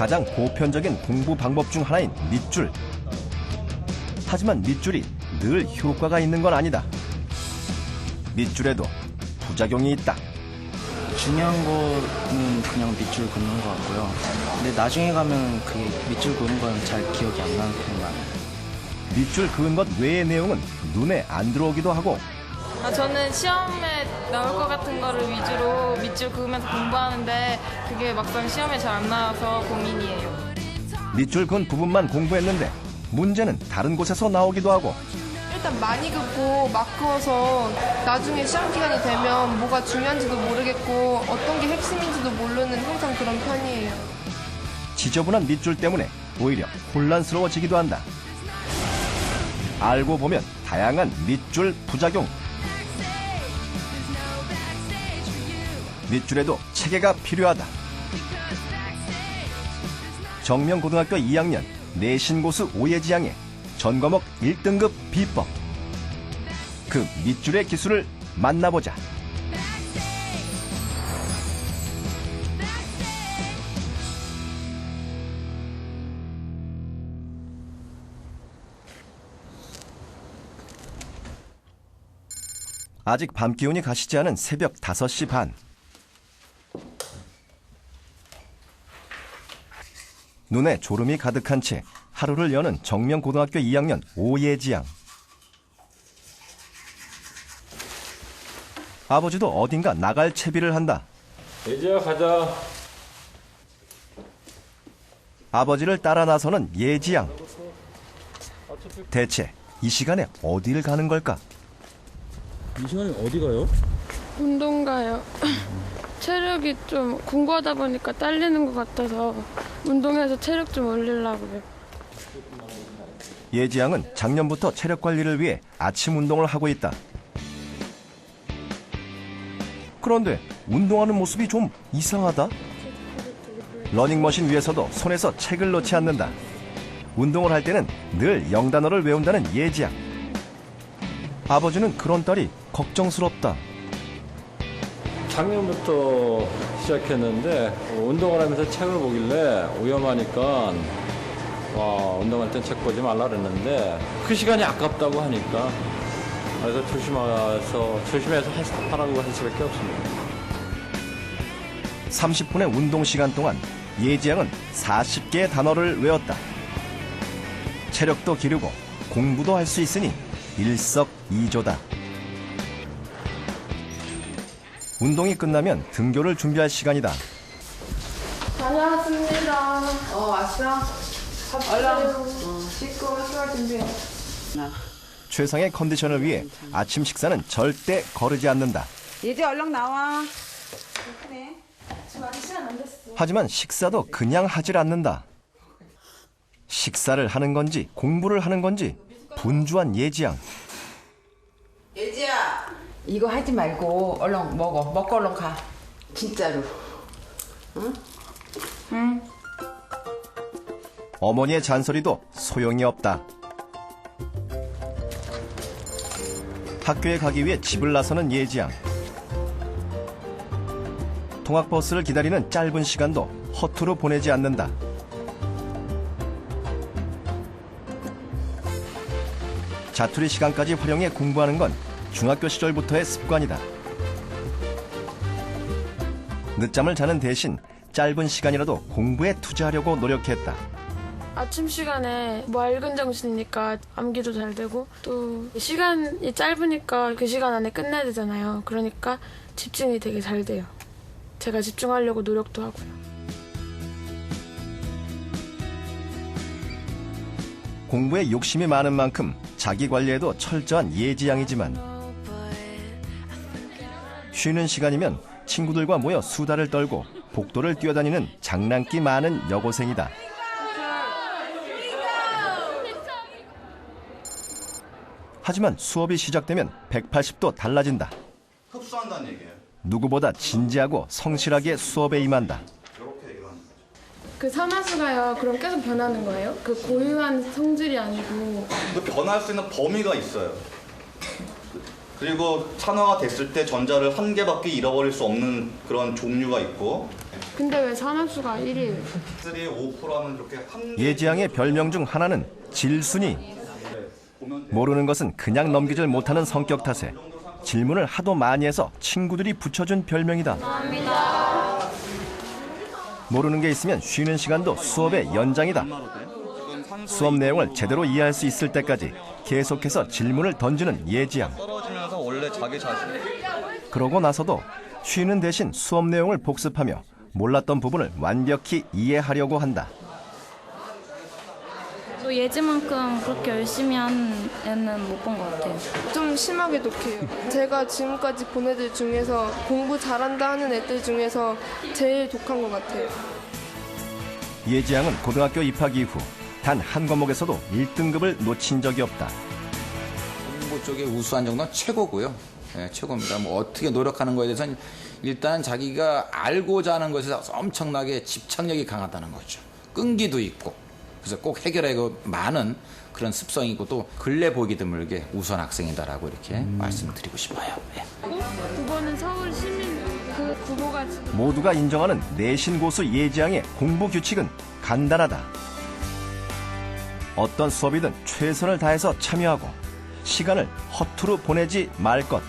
가장 보편적인 공부 방법 중 하나인 밑줄. 하지만 밑줄이 늘 효과가 있는 건 아니다. 밑줄에도 부작용이 있다. 중요한 거는 그냥 밑줄 긋는 것 같고요. 근데 나중에 가면 그 밑줄 그은 건잘 기억이 안 나는 편이 많아요. 밑줄 그은 것 외의 내용은 눈에 안 들어오기도 하고 아, 저는 시험에 나올 것 같은 거를 위주로 밑줄 그으면서 공부하는데 그게 막상 시험에 잘 안 나와서 고민이에요. 밑줄 그은 부분만 공부했는데 문제는 다른 곳에서 나오기도 하고 일단 많이 긋고 막 그어서 나중에 시험 기간이 되면 뭐가 중요한지도 모르겠고 어떤 게 핵심인지도 모르는 항상 그런 편이에요. 지저분한 밑줄 때문에 오히려 혼란스러워지기도 한다. 알고 보면 다양한 밑줄 부작용. 밑줄에도 체계가 필요하다. 정명고등학교 2학년 내신고수 오예지양의 전과목 1등급 비법. 그 밑줄의 기술을 만나보자. 아직 밤 기운이 가시지 않은 새벽 5시 반. 눈에 졸음이 가득한 채 하루를 여는 정명고등학교 2학년 오예지 양. 아버지도 어딘가 나갈 채비를 한다. 예지야 가자. 아버지를 따라 나서는 예지 양. 대체 이 시간에 어디를 가는 걸까? 이 시간에 어디 가요? 운동 가요. 체력이 좀 공부하다 보니까 딸리는 것 같아서 운동해서 체력 좀 올리려고요. 예지양은 작년부터 체력 관리를 위해 아침 운동을 하고 있다. 그런데 운동하는 모습이 좀 이상하다. 러닝머신 위에서도 손에서 책을 놓지 않는다. 운동을 할 때는 늘 영단어를 외운다는 예지양. 아버지는 그런 딸이 걱정스럽다. 작년부터 시작했는데 운동을 하면서 책을 보길래 위험하니까 와 운동할 땐 책 보지 말라 그랬는데 그 시간이 아깝다고 하니까 그래서 조심해서 조심해서 할- 하라고 할 수밖에 없습니다. 30분의 운동 시간 동안 예지양은 40개의 단어를 외웠다. 체력도 기르고 공부도 할 수 있으니 일석이조다. 운동이 끝나면 등교를 준비할 시간이다. 다녀왔습니다. 어 왔어? 얼른 씻고 수업 준비해. 최상의 컨디션을 위해 아침 식사는 절대 거르지 않는다. 이제 얼른 나와. 그래. 하지만 식사도 그냥 하질 않는다. 식사를 하는 건지 공부를 하는 건지 분주한 예지양. 예지야. 이거 하지 말고 얼른 먹어. 먹고 얼른 가. 진짜로. 어머니의 잔소리도 소용이 없다. 학교에 가기 위해 집을 나서는 예지양. 통학버스를 기다리는 짧은 시간도 허투루 보내지 않는다. 자투리 시간까지 활용해 공부하는 건 중학교 시절부터의 습관이다. 늦잠을 자는 대신 짧은 시간이라도 공부에 투자하려고 노력했다. 아침 시간에 맑은 정신이니까 암기도 잘 되고 또 시간이 짧으니까 그 시간 안에 끝내야 되잖아요. 그러니까 집중이 되게 잘 돼요. 제가 집중하려고 노력도 하고요. 공부에 욕심이 많은 만큼 자기 관리에도 철저한 예지양이지만 쉬는 시간이면 친구들과 모여 수다를 떨고 복도를 뛰어다니는 장난기 많은 여고생이다. 하지만 수업이 시작되면 180도 달라진다. 흡수한다는 얘기예요. 누구보다 진지하고 성실하게 수업에 임한다. 그 산화수가요. 그럼 계속 변하는 거예요? 그 고유한 성질이 아니고 그 변할 수 있는 범위가 있어요. 그리고 산화가 됐을 때 전자를 한 개밖에 잃어버릴 수 없는 그런 종류가 있고 근데 왜 산업수가 1위예요? 3, 5%하면 이렇게 한 예지양의 별명 중 하나는 질순이. 모르는 것은 그냥 넘기질 못하는 성격 탓에 질문을 하도 많이 해서 친구들이 붙여준 별명이다. 모르는 게 있으면 쉬는 시간도 수업의 연장이다. 수업 내용을 제대로 이해할 수 있을 때까지 계속해서 질문을 던지는 예지양. 자기 자신 그러고 나서도 쉬는 대신 수업 내용을 복습하며 몰랐던 부분을 완벽히 이해하려고 한다. 또 예지만큼 그렇게 열심히 하는 애는 못 본 것 같아요. 좀 심하게 독해요. 제가 지금까지 본 애들 중에서 공부 잘한다 하는 애들 중에서 제일 독한 것 같아요. 예지양은 고등학교 입학 이후 단 한 과목에서도 1등급을 놓친 적이 없다. 쪽에 우수한 정도는 최고고요. 예, 최고입니다. 뭐 어떻게 노력하는 거에 대해서는 일단 자기가 알고자 하는 것에 엄청나게 집착력이 강하다는 거죠. 끈기도 있고 그래서 꼭 해결하고 많은 그런 습성이 있고 또 근래 보기 드물게 우수한 학생이다라고 이렇게 말씀드리고 싶어요. 예. 두 번은 서울 시민 그 부모가 모두가 인정하는 내신 고수 예지양의 공부 규칙은 간단하다. 어떤 수업이든 최선을 다해서 참여하고 시간을 허투루 보내지 말 것.